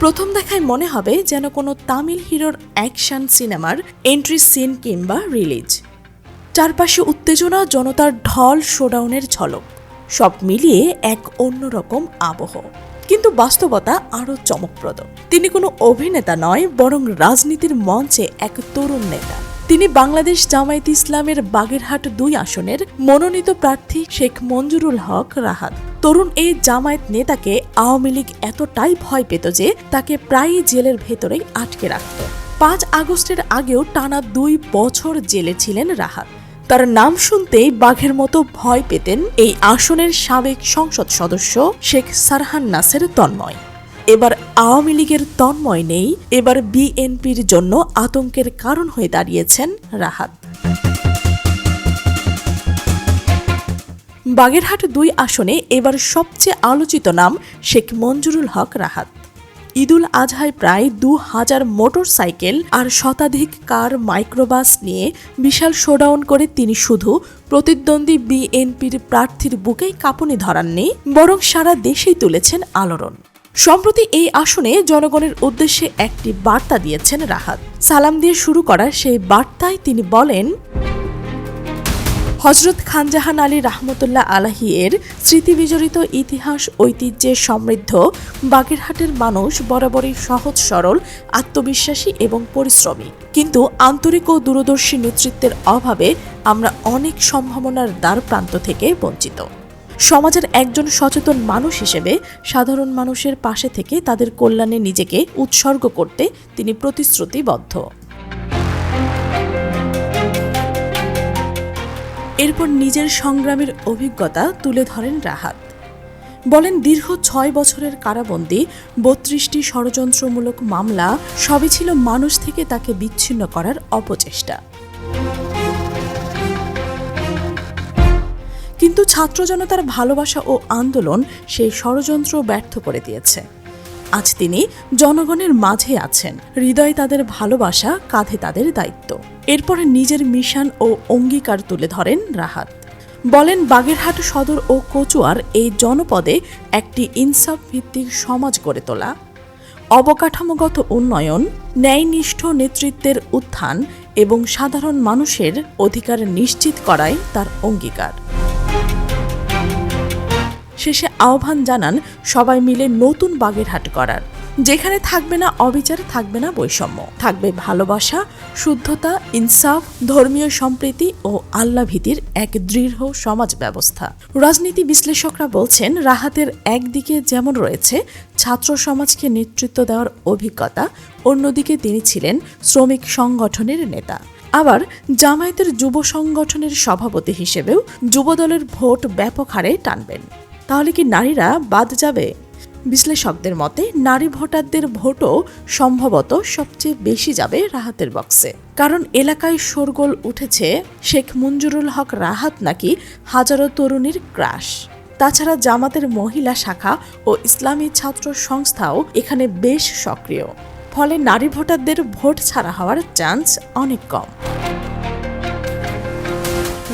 প্রথম দেখায় মনে হবে যেন কোনো তামিল হিরোর অ্যাকশন সিনেমার এন্ট্রি সিন কিংবা রিলিজ। চারপাশে উত্তেজনা, জনতার ঢল, শোডাউনের ঝলক, সব মিলিয়ে এক অন্যরকম আবহ। কিন্তু বাস্তবতা আরও চমকপ্রদ। তিনি কোনো অভিনেতা নয়, বরং রাজনীতির মঞ্চে এক তরুণ নেতা। তিনি বাংলাদেশ জামায়াত ইসলামের বাগেরহাট দুই আসনের মনোনীত প্রার্থী শেখ মঞ্জুরুল হক রাহাত। তরুণ এই জামায়াত নেতাকে আওয়ামী লীগ এতটাই ভয় পেত যে তাকে প্রায়ই জেলের ভেতরেই আটকে রাখত। পাঁচ আগস্টের আগেও টানা দুই বছর জেলে ছিলেন রাহাত। তার নাম শুনতেই বাঘের মতো ভয় পেতেন এই আসনের সাবেক সংসদ সদস্য শেখ সারহান নাসের তন্ময়। এবার আওয়ামী লীগের তন্ময় নেই, এবার বিএনপির জন্য আতঙ্কের কারণ হয়ে দাঁড়িয়েছেন রাহাত। বাগেরহাট দুই আসনে এবার সবচেয়ে আলোচিত নাম শেখ মঞ্জুরুল হক রাহাত। ঈদুল আজহায় প্রায় দু হাজার মোটর সাইকেল আর শতাধিক কার মাইক্রোবাস নিয়ে বিশাল শোডাউন করে তিনি শুধু প্রতিদ্বন্দ্বী বিএনপির প্রার্থীর বুকেই কাঁপুনি ধরাননি, বরং সারা দেশেই তুলেছেন আলোড়ন। সম্প্রতি এই আসনে জনগণের উদ্দেশ্যে একটি বার্তা দিয়েছেন রাহাত। সালাম দিয়ে শুরু করা সেই বার্তায় তিনি বলেন, হজরত খানজাহান আলী রাহমতুল্লাহ আলাহি এর স্মৃতিবিজড়িত ইতিহাস, ঐতিহ্যে সমৃদ্ধ, বাগেরহাটের মানুষ বরাবরই সহজ, সরল, আত্মবিশ্বাসী এবং পরিশ্রমী। কিন্তু আন্তরিক ও দূরদর্শী নেতৃত্বের অভাবে আমরা অনেক সম্ভাবনার দ্বার প্রান্ত থেকে বঞ্চিত। সমাজের একজন সচেতন মানুষ হিসেবে সাধারণ মানুষের পাশে থেকে তাদের কল্যাণে নিজেকে উৎসর্গ করতে তিনি প্রতিশ্রুতিবদ্ধ। এরপর নিজের সংগ্রামের অভিজ্ঞতা তুলে ধরেন রাহাত। বলেন, দীর্ঘ ছয় বছরের কারাবন্দি, বত্রিশটি ষড়যন্ত্রমূলক মামলা, সবই ছিল মানুষ থেকে তাকে বিচ্ছিন্ন করার অপচেষ্টা। কিন্তু ছাত্র জনতার ভালোবাসা ও আন্দোলন সেই ষড়যন্ত্র ব্যর্থ করে দিয়েছে। আজ তিনি জনগণের মাঝে আছেন। হৃদয়ে তাদের ভালোবাসা, কাঁধে তাদের দায়িত্ব। এরপরে নিজের মিশন ও অঙ্গীকার তুলে ধরেন রাহাত। বলেন, বাগেরহাট সদর ও কচুয়ার এই জনপদে একটি ইনসাফ ভিত্তিক সমাজ গড়ে তোলা। অবকাঠামোগত উন্নয়ন, ন্যায়নিষ্ঠ নেতৃত্বের উত্থান এবং সাধারণ মানুষের অধিকার নিশ্চিত করাই তার অঙ্গীকার। শেষে আহ্বান জানান সবাই মিলে নতুন বাগেরহাট করার। যেখানে থাকবে না অবিচার, থাকবে না বৈষম্য। থাকবে ভালোবাসা, শুদ্ধতা, ইনসাফ, ধর্মীয় সম্প্রীতি ও আল্লাভীতির এক দৃঢ় সমাজ ব্যবস্থা। রাজনীতি বিশ্লেষকরা বলছেন, রাহাতের একদিকে যেমন রয়েছে ছাত্র সমাজকে নেতৃত্ব দেওয়ার অভিজ্ঞতা, অন্যদিকে তিনি ছিলেন শ্রমিক সংগঠনের নেতা। আবার জামায়াতের যুব সংগঠনের সভাপতি হিসেবেও যুবদলের ভোট ব্যাপক হারে টানবেন। তাহলে কি নারীরা বাদ যাবে? বিশ্লেষকদের মতে, নারী ভোটারদের ভোটও সম্ভবত সবচেয়ে বেশি যাবে রাহাতের বক্সে। কারণ এলাকায় শোরগোল উঠেছে, শেখ মঞ্জুরুল হক রাহাত নাকি হাজারো তরুণীর ক্রাশ। তাছাড়া জামাতের মহিলা শাখা ও ইসলামী ছাত্র সংস্থাও এখানে বেশ সক্রিয়। ফলে নারী ভোটারদের ভোট ছাড়া হওয়ার চান্স অনেক কম।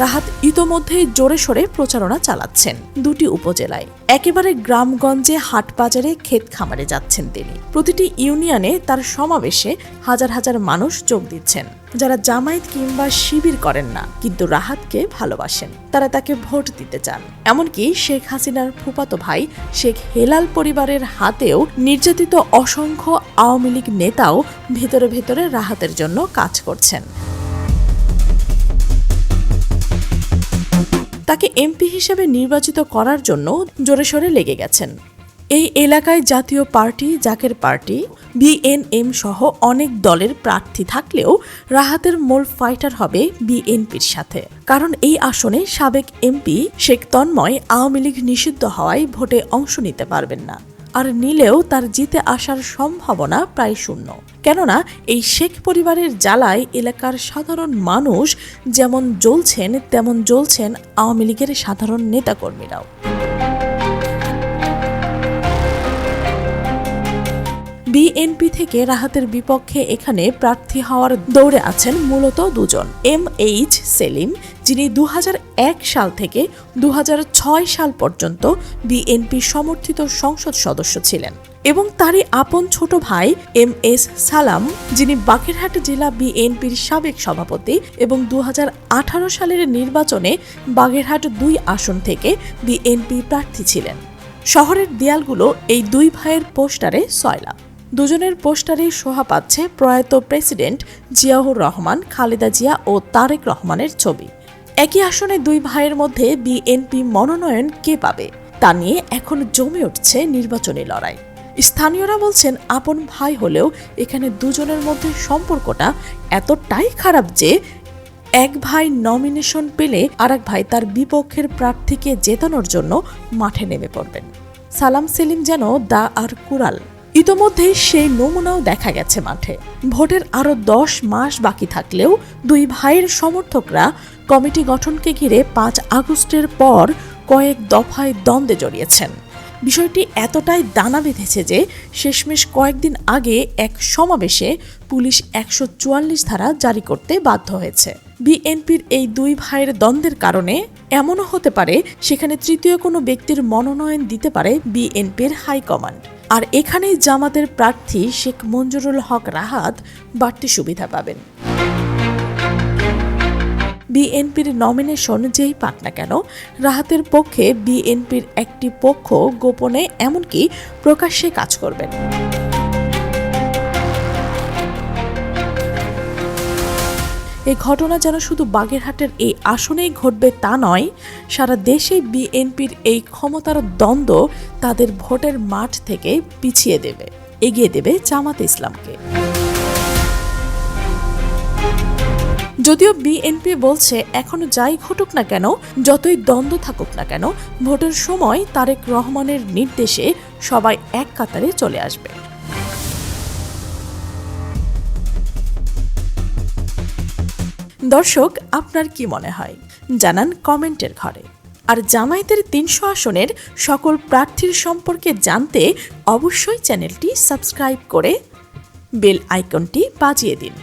রাহাত ইতোমধ্যেই জোরে সোরে প্রচারণা চালাচ্ছেন দুটি উপজেলায়। একেবারে গ্রামগঞ্জে হাট বাজারে ক্ষেত খামারে যাচ্ছেন তিনি। প্রতিটি ইউনিয়নে তার সমাবেশে হাজার হাজার মানুষ যোগ দিচ্ছেন। যারা জামায়াত কিংবা শিবির করেন না, কিন্তু রাহাতকে ভালোবাসেন। তারা তাকে ভোট দিতে চান। এমনকি শেখ হাসিনার ফুপাতো ভাই শেখ হেলাল পরিবারের হাতেও নির্যাতিত অসংখ্য আওয়ামী লীগ নেতাও ভেতরে ভেতরে রাহাতের জন্য কাজ করছেন। তাকে এমপি হিসেবে নির্বাচিত করার জন্য জোরে সোরে লেগে গেছেন। এই এলাকায় জাতীয় পার্টি, জাকের পার্টি বিএনএম সহ অনেক দলের প্রার্থী থাকলেও রাহাতের মূল ফাইটার হবে বিএনপির সাথে। কারণ এই আসনে সাবেক এমপি শেখ তন্ময় আওয়ামী লীগ নিষিদ্ধ হওয়ায় ভোটে অংশ নিতে পারবেন না। আর নিলেও তার জিতে আসার সম্ভাবনা প্রায় শূন্য। কেননা, এই শেখ পরিবারের জ্বালায় এলাকার সাধারণ মানুষ যেমন জ্বলছেন, তেমন জ্বলছেন আওয়ামী লীগের সাধারণ নেতাকর্মীরাও। বিএনপি থেকে রাহাতের বিপক্ষে এখানে প্রার্থী হওয়ার দৌড়ে আছেন মূলত দুজন, এম এইচ সেলিম যিনি দু হাজার এক সাল থেকে দুহাজার ছয় সাল পর্যন্ত বিএনপি সমর্থিত সংসদ সদস্য ছিলেন এবং তারই আপন ছোট ভাই এম এস সালাম, যিনি বাগেরহাট জেলা বিএনপির সাবেক সভাপতি এবং দুহাজার আঠারো সালের নির্বাচনে বাগেরহাট দুই আসন থেকে বিএনপি প্রার্থী ছিলেন। শহরের দেয়ালগুলো এই দুই ভাইয়ের পোস্টারে সয়লা। দুজনের পোস্টারে শোভা পাচ্ছে প্রয়াত প্রেসিডেন্ট জিয়াউর রহমান, খালেদা জিয়া ও তারেক রহমানের ছবি। একই আসনে দুই ভাইয়ের মধ্যে বিএনপি মনোনয়ন কে পাবে? তা নিয়ে এখন জমে উঠছে নির্বাচনী লড়াই। স্থানীয়রা বলছেন, আপন ভাই হলেও এখানে দুজনের মধ্যে সম্পর্কটা এতটাই খারাপ যে এক ভাই নমিনেশন পেলে আরেক ভাই তার বিপক্ষের প্রার্থীকে জেতানোর জন্য মাঠে নেমে পড়বেন। সালাম সেলিম যেন দা আর কুড়াল। ইতোমধ্যে সেই নমুনাও দেখা গেছে মাঠে। ভোটের আরও দশ মাস বাকি থাকলেও দুই ভাইয়ের সমর্থকরা কমিটি গঠনকে ঘিরে পাঁচ আগস্টের পর কয়েক দফায় দ্বন্দ্বে জড়িয়েছেন। বিষয়টি এতটাই দানা বেঁধেছে যে শেষমেশ কয়েকদিন আগে এক সমাবেশে পুলিশ একশো চুয়াল্লিশ ধারা জারি করতে বাধ্য হয়েছে। বিএনপির এই দুই ভাইয়ের দ্বন্দ্বের কারণে এমনও হতে পারে সেখানে তৃতীয় কোনো ব্যক্তির মনোনয়ন দিতে পারে বিএনপির হাইকমান্ড। আর এখানেই জামাতের প্রার্থী শেখ মঞ্জুরুল হক রাহাত বাড়তি সুবিধা পাবেন। বিএনপির নমিনেশন যেই পাক না কেন, রাহাতের পক্ষে বিএনপির একটি পক্ষ গোপনে এমনকি প্রকাশ্যে কাজ করবেন। এই ঘটনা যেন শুধু বাগেরহাটের এই আসনেই ঘটবে তা নয়, সারা দেশে বিএনপির এই ক্ষমতার দ্বন্দ্ব তাদের ভোটের মাঠ থেকে পিছিয়ে দেবে, এগিয়ে দেবে জামাত ইসলামকে। যদিও বিএনপি বলছে, এখনও যাই ঘটুক না কেন, যতই দ্বন্দ্ব থাকুক না কেন, ভোটের সময় তারেক রহমানের নির্দেশে সবাই এক কাতারে চলে আসবে। দর্শক, আপনার কি মনে হয়? জানান কমেন্টের ঘরে। আর জামায়াতের তিনশো আসনের সকল প্রার্থীর সম্পর্কে জানতে অবশ্যই চ্যানেলটি সাবস্ক্রাইব করে বেল আইকনটি বাজিয়ে দিন।